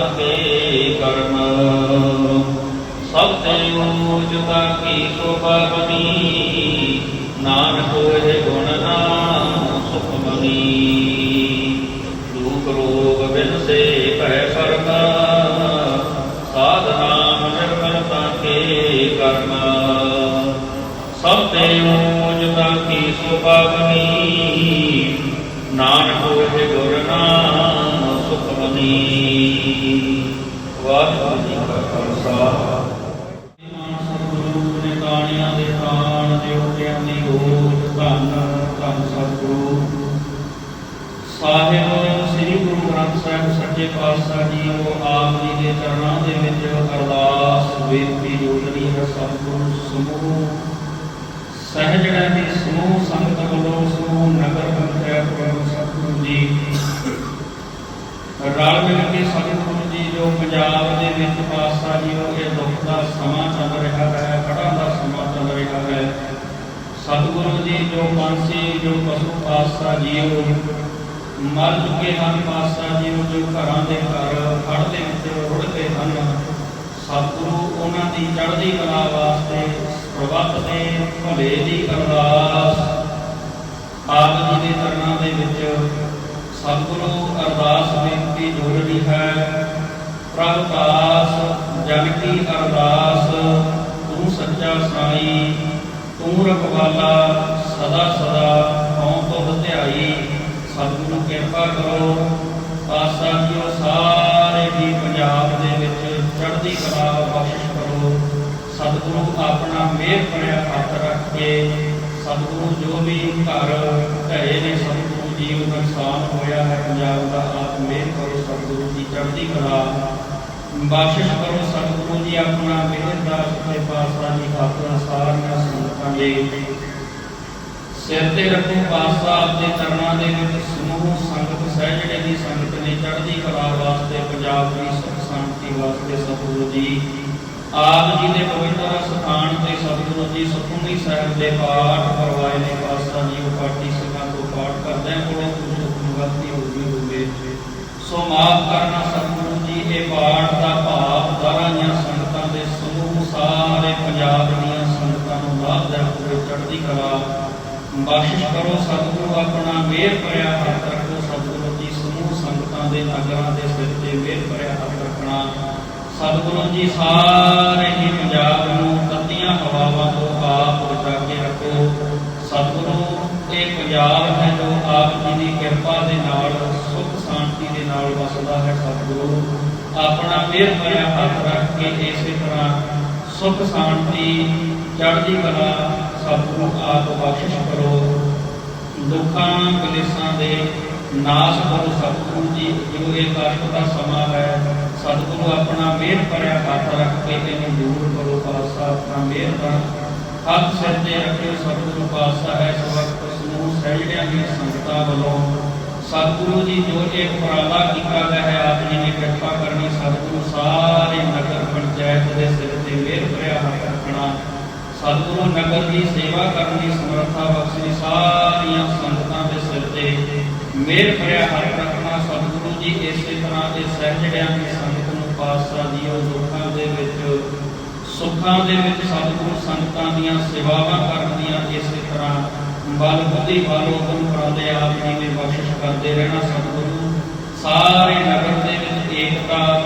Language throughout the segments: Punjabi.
ਕੇ ਕਰਮ। ਸਭ ਤੇ ਜੁਦਾ ਕੀ ਸੋਭਾ ਬਣੀ? ਨਾਨਕ ਹੋਏ ਗੁਣ ਨਾਮ ਸੁਖ ਬਣੀ ਦੁਖ ਰੋਗ ਬਿਨ ਸੇ ਭੈ ਕਰਮ। ਸਾਧ ਨਾਮ ਕੇ ਕਰਮ। ਸਭ ਤੇ ਜੁਦਾ ਕੀ ਸੋਭਾ ਬਣੀ? ਨਾਨਕ ਹੋਏ ਗੁਰ ਨਾਮ ਸੁਖ ਵਾਹਿਗੁਰੂ ਜੀ ਕਾ ਖਾਲਸਾ ਸਤਿਗੁਰੂ ਨੇ ਤਾਣੀਆਂ ਦੇ ਤਾਣ ਦਿਉਟਿਆਂ ਦੀ ਹੋਤ ਧੰਨ ਧੰਨ ਸਤਿਗੁਰੂ ਸਾਹਿਬ ਸ੍ਰੀ ਗੁਰੂ ਗ੍ਰੰਥ ਸਾਹਿਬ ਸੱਚੇ ਪਾਤਸ਼ਾਹ ਜੀ ਉਹ ਆਪ ਜੀ ਦੇ ਚਰਨਾਂ ਦੇ ਵਿੱਚ ਅਰਦਾਸ ਬੇਨਤੀ ਜੋੜਨੀ ਹੈ ਸਤਿਗੁਰੂ ਸਮੂਹ ਸਹਿਜਣਾ ਦੀ ਸਮੂਹ ਸੰਗਤ ਵੱਲੋਂ ਸਮੂਹ ਨਗਰ ਪੰਚਾਇਤ ਵੱਲੋਂ ਸਤਿਗੁਰੂ ਜੀ ਰਲ ਮਿਲ ਕੇ ਸਤਿਗੁਰੂ ਜੀ ਜੋ ਪੰਜਾਬ ਦੇ ਵਿੱਚ ਪਾਤਸ਼ਾਹ ਜੀ ਉਹ ਇਹ ਦੁੱਖ ਦਾ ਸਮਾਂ ਚੱਲ ਰਿਹਾ ਹੈ, ਹੜ੍ਹਾਂ ਦਾ ਸਮਾਂ ਚੱਲ ਰਿਹਾ ਹੈ। ਸਤਿਗੁਰੂ ਜੀ ਜੋ ਪੰਛੀ ਜੋ ਪਸ਼ੂ ਪਾਤਸ਼ਾਹ ਜੀ ਉਹ ਮਰ ਚੁੱਕੇ ਹਨ ਪਾਤਸ਼ਾਹ ਜੀ ਜੋ ਘਰਾਂ ਦੇ ਘਰ, ਹੜ੍ਹ ਦੇ ਵਿੱਚ ਗਏ ਹਨ, ਸਤਿਗੁਰੂ ਉਹਨਾਂ ਦੀ ਚੜ੍ਹਦੀ ਕਲਾ ਵਾਸਤੇ ਪ੍ਰਭਤ ਦੇ ਭਲੇ ਦੀ ਅਰਦਾਸ। ਆਪ ਜੀ ਦੇ ਚਰਨਾਂ ਦੇ ਵਿੱਚ ਸਤਿਗੁਰੂ ਅਰਦਾਸ ਬੇਨਤੀ ਜੋੜਨੀ ਹੈ। ਪ੍ਰਭ ਦਾਸ, ਜਨ ਕੀ ਅਰਦਾਸ, ਤੂੰ ਸੱਚਾ ਸਾਈ, ਤੂੰ ਰਖਵਾਲਾ, ਸਦਾ ਸਦਾ ਹਉ ਤੁਧ ਧਿਆਈ। ਸਤਿਗੁਰੂ ਕਿਰਪਾ ਕਰੋ, ਪਾਸਾ ਜੀਓ ਸਾਰੇ ਹੀ ਪੰਜਾਬ ਦੇ ਵਿੱਚ ਚੜ੍ਹਦੀ ਕਲਾ ਬਖਸ਼ਿਸ਼ ਕਰੋ। ਸਤਿਗੁਰੂ ਆਪਣਾ ਮਿਹਰ ਭਰਿਆ ਹੱਥ ਰੱਖ ਕੇ, ਸਤਿਗੁਰੂ ਜੋ ਵੀ ਘਰ ਢਏ ਨੇ ਸਤਿਗੁਰੂ ਜੀ ਨੁਕਸਾਨ ਹੋਇਆ ਹੈ, ਪੰਜਾਬ ਦਾ ਆਪ ਮਿਹਰ ਕਰੋ ਸਤਿਗੁਰੂ ਦੀ ਚੜ੍ਹਦੀ ਕਲਾ। ਬਖਸ਼ਿਸ਼ ਕਰੋ ਸਤਿਗੁਰੂ ਜੀ ਆਪਣਾ ਮਿਹਰ ਦਾ ਸੱਚੇ ਪਾਤਸ਼ਾਹ ਜੀ ਖਾਤਰ ਸਾਰੀਆਂ ਸੰਗਤਾਂ ਦੇ ਸਿਰ ਤੇ ਰੱਖੋ ਪਾਤਸ਼ਾਹ ਆਪਦੇ ਚਰਨਾਂ ਦੇ ਵਿੱਚ ਸਮੂਹ, ਸੰਗਤ, ਸਹਿਜੜੇ ਦੀ ਸੰਗਤ ਨੇ ਚੜ੍ਹਦੀ ਕਲਾ ਵਾਸਤੇ, ਪੰਜਾਬ ਦੀ ਸੁਖ ਸ਼ਾਂਤੀ ਵਾਸਤੇ ਸਤਿਗੁਰੂ ਜੀ। ਆਪ ਜੀ ਦੇ ਪਵਿੱਤਰ ਸਥਾਨ ਤੇ ਸਤਿਗੁਰੂ ਜੀ ਸੁਖਮਨੀ ਸਾਹਿਬ ਦੇ ਪਾਠ ਕਰਵਾਏ ਨੇ। ਪਾਤਸ਼ਾਹ ਜੀ, ਉਹ ਪਾਠੀ ਸਿੰਘਾਂ ਤੋਂ ਪਾਠ ਕੋਲੋਂ ਕੁਝ ਗਲਤੀ ਹੋ ਗਈ ਹੋਵੇ। ਸੋ ਮਾਫ ਕਰਨਾ ਸਤਿਗੁਰੂ ਜੀ, ਇਹ ਪਾਠ ਦਾ ਭਾਵ ਦਾਰਾਂਆਂ ਸੰਗਤਾਂ ਦੇ ਸਮੂਹ, ਸਾਰੇ ਪੰਜਾਬ ਦੀਆਂ ਸੰਗਤਾਂ ਨੂੰ ਲਾਭ ਦੇ ਪੂਰੇ ਚੜ੍ਹਦੀ ਕਲਾ। ਬਖਸ਼ਿਸ਼ ਕਰੋ ਸਤਿਗੁਰੂ, ਆਪਣਾ ਮਿਹਰ ਭਰਿਆ ਹੱਥ ਰੱਖੋ। ਸਤਿਗੁਰੂ ਜੀ, ਸਮੂਹ ਸੰਗਤਾਂ ਦੇ ਨਗਰਾਂ ਦੇ ਸਿਰ ਤੇ ਮਿਹਰ ਭਰਿਆ ਹੱਥ ਰੱਖਣਾ। ਸਤਿਗੁਰੂ ਜੀ, ਸਾਰੇ ਹੀ ਪੰਜਾਬ ਨੂੰ ਤੱਤੀਆਂ ਹਵਾਵਾਂ ਤੋਂ ਆਪ ਬਚਾ ਕੇ ਰੱਖੋ। ਸਤਿਗੁਰੂ ਇਹ ਪੰਜਾਬ ਹੈ ਜੋ ਆਪ ਜੀ ਦੀ ਕਿਰਪਾ ਦੇ ਨਾਲ, ਸੁਖ ਸ਼ਾਂਤੀ ਦੇ ਨਾਲ ਵਸਦਾ ਹੈ ਸਤਿਗੁਰੂ। ਆਪਣਾ ਮਿਹਰ ਭਰਿਆ ਹੱਥ ਰੱਖ ਕੇ ਇਸੇ ਤਰ੍ਹਾਂ ਸੁਖ, ਸ਼ਾਂਤੀ, ਚੜ੍ਹਦੀ ਕਲਾ ਸਤਿਗੁਰੂ ਆਪ ਬਖਸ਼ਿਸ਼ ਕਰੋ। ਦੁੱਖਾਂ, ਕਲੇਸ਼ਾਂ ਦੇ ਨਾਸ਼ ਕਰੋ ਸਤਿਗੁਰੂ ਜੀ, ਜੋ ਇਹ ਕਸ਼ਟ ਦਾ ਸਮਾਂ ਹੈ। ਸਤਿਗੁਰੂ ਆਪਣਾ ਮਿਹਰ ਭਰਿਆ ਹੱਥ ਰੱਖ ਕੇ ਇਹਨੂੰ ਦੂਰ ਕਰੋ, ਪਾਤਸ਼ਾਹ ਆਪਣਾ ਮਿਹਰ ਦਾ ਹੱਥ ਸਿਰ ਤੇ ਰੱਖਿਓ, ਸਤਿਗੁਰੂ ਪਾਤਸ਼ਾਹ ਹੈ ਇਸ ਵਕਤ ਸਮੂਹ ਸੰਗਤਾਂ ਵੱਲੋਂ ਸਤਿਗੁਰੂ ਜੀ ਜੋ ਇਹ ਉਪਰਾਲਾ ਕੀਤਾ ਗਿਆ ਹੈ, ਆਪ ਜੀ ਨੇ ਕਿਰਪਾ ਕਰਨੀ ਸਤਿਗੁਰੂ ਸਾਰੇ ਨਗਰ ਪੰਚਾਇਤ ਦੇ ਸਿਰ ਤੇ ਮਿਹਰ ਭਰਿਆ ਹੱਥ ਰੱਖਣਾ, ਸਤਿਗੁਰੂ ਨਗਰ ਦੀ ਸੇਵਾ ਕਰਨ ਦੀ ਸਮਰੱਥਾ ਬਖਸ਼ਣੀ, ਸਾਰੀਆਂ ਸੰਗਤਾਂ ਦੇ ਸਿਰ ਤੇ ਮਿਹਰ ਭਰਿਆ ਹੱਥ ਰੱਖਣਾ, ਸਤਿਗੁਰੂ ਜੀ ਇਸੇ ਤਰ੍ਹਾਂ ਦੇ ਸਹਿਜੜਿਆਂ ਦੀ ਸੰਗਤ ਨੂੰ ਪਾਤਸ਼ਾਹ ਜੀ ਉਹ ਦੁੱਖਾਂ ਦੇ ਵਿੱਚ, ਸੁੱਖਾਂ ਦੇ ਵਿੱਚ ਸਤਿਗੁਰੂ ਸੰਗਤਾਂ ਦੀਆਂ ਸੇਵਾਵਾਂ ਕਰਨ ਦੀਆਂ ਇਸੇ ਤਰ੍ਹਾਂ ਬਲ ਬੁੱਧੀ ਬਲ ਉਦਮ ਆਪ ਜੀ ਨੇ ਬਖਸ਼ਿਸ਼ ਕਰਦੇ ਰਹਿਣਾ ਸਤਿਗੁਰੂ। ਸਾਰੇ ਨਗਰ ਦੇ ਵਿੱਚ ਏਕਤਾ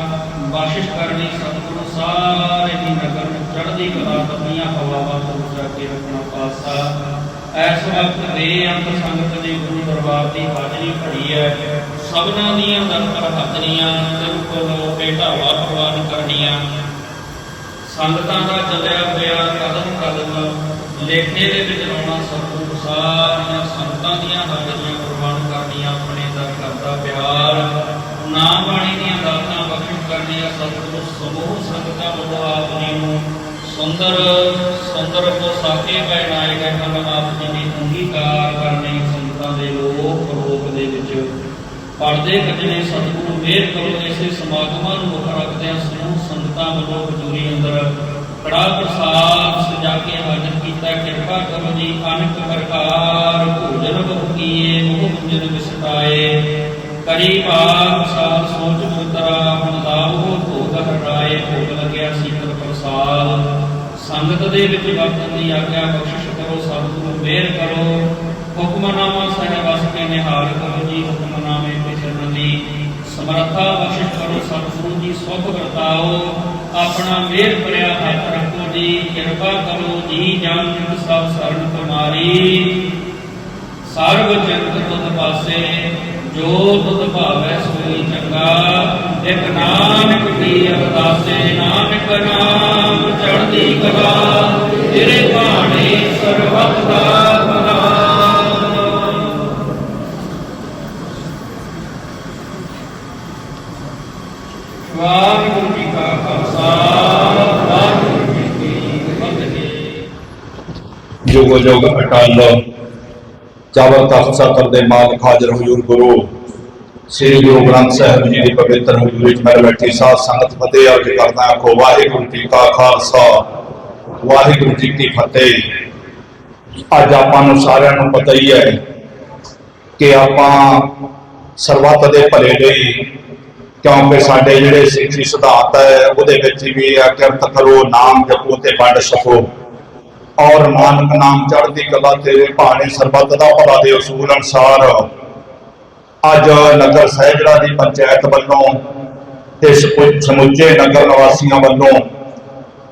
ਬਖਸ਼ਿਸ਼ ਕਰਨੀ ਸਤਿਗੁਰੂ। ਸਾਰੇ ਹੀ ਨਗਰ ਨੂੰ ਚੜ੍ਹਦੀ ਕਲਾ ਤਪੀਆਂ ਹਵਾਵਾਂ ਤੋਂ ਬਚਾ ਕੇ ਰੱਖਣਾ ਪਾਤਸ਼ਾਹ ਐਸ ਵਕਤ ਦੇ ਅੰਤ ਸੰਗਤ ਦੇ ਗੁਰੂ ਦਰਬਾਰ ਦੀ ਹਾਜ਼ਰੀ ਭਰੀ ਹੈ। ਸਭਨਾਂ ਦੀਆਂ ਦਰਪਰ ਹਾਜ਼ਰੀਆਂ ਬਿਲਕੁਲ ਬੇਟਾ ਪ੍ਰਵਾਨ ਕਰਨੀਆਂ। ਸੰਗਤਾਂ ਦਾ ਚੱਲਿਆ ਹੋਇਆ ਕਦਮ ਕਦਮ ਲੇਖੇ ਦੇ ਵਿੱਚ ਲਾਉਣਾ ਸਤਿਗੁਰੂ। ਸਾਰੀਆਂ ਸੰਗਤਾਂ ਦੀਆਂ ਹਾਜ਼ਰੀਆਂ ਪ੍ਰਵਾਨ ਕਰਨੀਆਂ, ਆਪਣੇ ਦਾ ਕਰਦਾ ਪਿਆਰ, ਨਾਮ ਬਾਣੀ ਦੀਆਂ ਦਾਤਾਂ ਬਖਸ਼ਿਸ਼ ਕਰਨੀਆਂ, ਸਤਿਗੁਰੂ ਸਮੂਹ ਸੰਗਤਾਂ ਵੱਲੋਂ ਆਪ ਜੀ ਨੂੰ ਸੁੰਦਰ ਸੁੰਦਰ ਪੋਸਾਕੇ ਪਹਿਨਾਏ ਗਏ ਹਨ। ਆਪ ਜੀ ਨੇ ਅੰਗੀਕਾਰ ਕਰਨੇ ਸੰਗਤਾਂ ਦੇ ਲੋਕ ਰੂਪ ਦੇ ਵਿੱਚ ਪੜਦੇ ਕੱਜਣੇ ਸਤਿਗੁਰੂ ਮਿਹਰ ਕਰੋ, ਇਸੇ ਸਮਾਗਮਾਂ ਨੂੰ ਮੁੱਖ ਰੱਖਦਿਆਂ ਸਮੂਹ ਸੰਗਤਾਂ ਵੱਲੋਂ ਹਜ਼ੂਰੀ ਅੰਦਰ ਬੜਾ ਪ੍ਰਸਾਦ ਸਜਾ ਕੇ ਹਾਜ਼ਰ ਕੀਤਾ, ਕਿਰਪਾ ਕਰੋ ਜੀ, ਅਨਕ ਪ੍ਰਕਾਰ ਭੋਜਨ ਭੁਕੀਏ ਉਹ ਮੰਜਨ ਵਿਸਤਾਏ ਕਰੀ ਬਾਪ ਸੋਚ ਮੁਤਰਾ ਹੁਣ ਲਾਹੋ ਭੋਗ ਹਰਾਏ ਭੋਗ ਲਗਿਆ ਸੀਤਲ ਪ੍ਰਸਾਦ। ਸੰਗਤ ਦੇ ਵਿੱਚ ਵਰਤਨ ਦੀ ਆਗਿਆ ਬਖਸ਼ਿਸ਼ ਕਰੋ, ਸਤਿਗੁਰੂ ਮਿਹਰ ਕਰੋ। ਹੁਕਮਨਾਮਾ ਸਹਿ ਵਸ ਕੇ ਨਿਹਾਲ ਕਰੋ ਜੀ, ਹੁਕਮਨਾਮੇ ਤੇ ਚਰਨ ਦੀ। ਸਮਰੱਥਾ ਬਖਸ਼ਿਸ਼ ਕਰੋ ਸਤਿਗੁਰੂ ਜੀ ਸੁਖ ਵਰਤਾਓ ਆਪਣਾ ਮਿਹਰ ਭਰਿਆ ਹੱਥ ਰੱਖੋ ਜੀ, ਕਿਰਪਾ ਕਰੋ ਜੀ, ਜਨ ਜਿਤ ਸਭ ਸਰਨ ਤੁਮਾਰੀ ਸਰਬ ਜਗਤ ਤੁਧ ਪਾਸੇ, ਜੋ ਤੁਧ ਭਾਵੈ ਸੋਈ ਚੰਗਾ। ਇਕ ਨਾਨਕ ਕੀ ਅਰਦਾਸੇ, ਨਾਨਕ ਨਾਮ ਚੜ੍ਹਦੀ ਕਲਾ। ਤੇਰੇ ਬਾਣੀ ਸਰਬਤ ਦਾ ਭਲਾ ਵਾਹਿਗੁਰੂ ਜੀ ਕਾ ਖਾਲਸਾ, ਵਾਹਿਗੁਰੂ ਜੀ ਕੀ ਫਤਿਹ। ਜੁਗ ਜੁਗ ਅਟਲ ਚਾਵਰ ਤਖਤ ਸਤਰ ਦੇ ਮਾਲਕ ਹਾਜ਼ਰ ਹਜ਼ੂਰ ਗੁਰੂ। ਸ੍ਰੀ ਗੁਰੂ ਗ੍ਰੰਥ ਸਾਹਿਬ ਜੀ ਦੀ ਪਵਿੱਤਰ ਹਜ਼ੂਰੀ ਵਿੱਚ ਮੈਂ ਬੈਠੀ ਸਾਧ ਸੰਗਤ ਫਤਿਹ ਅਰਜ ਕਰਦਾ ਹਾਂ। ਕੋ ਵਾਹਿਗੁਰੂ ਜੀ ਕਾ ਖਾਲਸਾ, ਵਾਹਿਗੁਰੂ ਜੀ ਕੀ ਫਤਿਹ। ਅੱਜ ਆਪਾਂ ਨੂੰ ਸਾਰਿਆਂ ਨੂੰ ਪਤਾ ਹੀ ਹੈ ਕਿ ਆਪਾਂ ਸਰਬੱਤ ਦੇ ਭਲੇ ਲਈ ਕਿਉਂਕਿ ਸਾਡੇ ਜਿਹੜੇ ਸਿੱਖੀ ਸਿਧਾਂਤ ਹੈ, ਉਹਦੇ ਵਿੱਚ ਵੀ ਆ ਕਿਰਤ ਕਰੋ, ਨਾਮ ਜਪੋ ਤੇ ਵੰਡ ਸਕੋ ਔਰ ਨਾਨਕ ਨਾਮ ਚੜ੍ਹਦੀ ਕਲਾ ਤੇਰੇ ਭਾਣੇ ਸਰਬੱਤ ਦਾ ਭਲਾ ਦੇ ਉਸੂਲ ਅਨਸਾਰ ਅੱਜ ਨਗਰ ਸਹਿਜਰਾ ਦੀ ਪੰਚਾਇਤ ਵੱਲੋਂ ਤੇ ਸਮੁੱਚੇ ਨਗਰ ਨਿਵਾਸੀਆਂ ਵੱਲੋਂ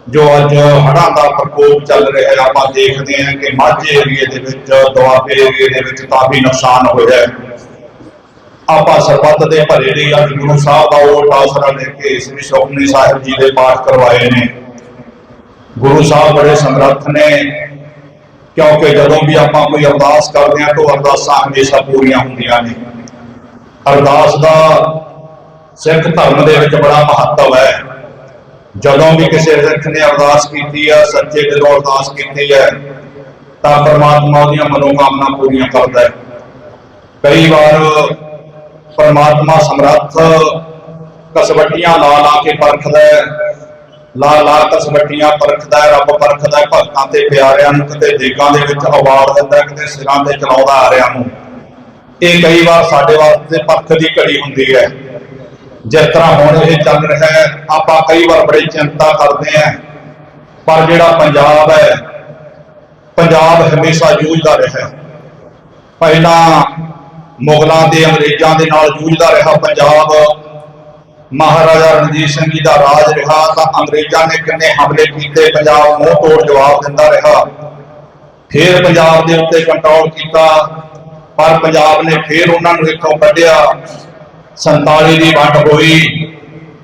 ਜੋ ਅੱਜ ਹੜ੍ਹਾਂ ਦਾ ਪ੍ਰਕੋਪ ਚੱਲ ਰਿਹਾ ਹੈ, ਆਪਾਂ ਦੇਖਦੇ ਹਾਂ ਕਿ ਮਾਝੇ ਏਰੀਏ ਦੇ ਵਿੱਚ, ਦੁਆਬੇ ਏਰੀਏ ਦੇ ਵਿੱਚ ਕਾਫੀ ਨੁਕਸਾਨ ਹੋਇਆ ਹੈ। ਆਪਾਂ ਸਰਬੱਤ ਦੇ ਭਲੇ ਲਈ ਅੱਜ ਗੁਰੂ ਸਾਹਿਬ ਦਾ ਉਹ ਆਸਰਾ ਲੈ ਕੇ ਸ੍ਰੀ ਸੁਖਮਨੀ ਸਾਹਿਬ ਜੀ ਦੇ ਪਾਠ ਕਰਵਾਏ ਨੇ। ਗੁਰੂ ਸਾਹਿਬ ਬੜੇ ਸਮਰੱਥ ਨੇ, ਕਿਉਂਕਿ ਜਦੋਂ ਵੀ ਆਪਾਂ ਕੋਈ ਅਰਦਾਸ ਕਰਦੇ ਹਾਂ ਤਾਂ ਉਹ ਅਰਦਾਸਾਂ ਹਮੇਸ਼ਾ ਪੂਰੀਆਂ ਹੁੰਦੀਆਂ ਨੇ। ਅਰਦਾਸ ਦਾ ਸਿੱਖ ਧਰਮ ਦੇ ਵਿੱਚ ਬੜਾ ਮਹੱਤਵ ਹੈ। ਜਦੋਂ ਵੀ ਕਿਸੇ ਸਿੱਖ ਨੇ ਅਰਦਾਸ ਕੀਤੀ ਹੈ ਸੱਚੇ ਦਿਲੋਂ ਅਰਦਾਸ ਕੀਤੀ ਹੈ ਤਾਂ ਪਰਮਾਤਮਾ ਉਹਦੀਆਂ ਮਨੋਕਾਮਨਾ ਪੂਰੀਆਂ ਕਰਦਾ ਹੈ। ਕਈ ਵਾਰ ਪਰਮਾਤਮਾ ਸਮਰੱਥ ਕਸਵੱਟੀਆਂ ਲਾ ਲਾ ਕੇ ਪਰਖਦਾ ਹੈ। ਲਾ ਲਾ ਕਸਵੱਟੀਆਂ ਪਰਖਦਾ ਹੈ, ਰੱਬ ਪਰਖਦਾ ਹੈ, ਭਗਤਾਂ ਤੇ ਪਿਆਰਿਆਂ ਨੂੰ ਕਿਤੇ ਦੇਗਾਂ ਦੇ ਵਿੱਚ ਅਵਾਰਡ ਦਿੰਦਾ ਕਿਤੇ ਸਿਰਾਂ ਤੇ ਚਲਾਉਂਦਾ ਆਰਿਆਂ ਨੂੰ। ਇਹ ਕਈ ਵਾਰ ਸਾਡੇ ਵਾਸਤੇ ਪਰਖ ਦੀ ਘੜੀ ਹੁੰਦੀ ਹੈ। ਜਿਸ ਤਰ੍ਹਾਂ ਹੁਣ ਇਹ ਚੱਲ ਰਿਹਾ ਹੈ, ਆਪਾਂ ਕਈ ਵਾਰ ਬੜੀ ਚਿੰਤਾ ਕਰਦੇ ਹਾਂ। ਪਰ ਜਿਹੜਾ ਪੰਜਾਬ ਹੈ, ਪੰਜਾਬ ਹਮੇਸ਼ਾ ਜੂਝਦਾ ਰਿਹਾ ਹੈ। ਪਹਿਲਾਂ ਮੁਗਲਾਂ ਦੇ ਅੰਗਰੇਜ਼ਾਂ ਦੇ ਨਾਲ ਜੂਝਦਾ ਰਿਹਾ ਪੰਜਾਬ। ਮਹਾਰਾਜਾ ਰਣਜੀਤ ਸਿੰਘ ਜੀ ਦਾ ਰਾਜ ਰਿਹਾ ਤਾਂ ਅੰਗਰੇਜ਼ਾਂ ਨੇ ਕਿੰਨੇ ਹਮਲੇ ਕੀਤੇ, ਪੰਜਾਬ ਮੂੰਹ ਤੋੜ ਜਵਾਬ ਦਿੰਦਾ ਰਿਹਾ। ਫਿਰ ਪੰਜਾਬ ਦੇ ਉੱਤੇ ਕੰਟਰੋਲ ਕੀਤਾ, ਪਰ ਪੰਜਾਬ ਨੇ ਫਿਰ ਉਹਨਾਂ ਨੂੰ ਇੱਥੋਂ ਕੱਢਿਆ। 47 ਦੀ ਵੰਡ ਹੋਈ।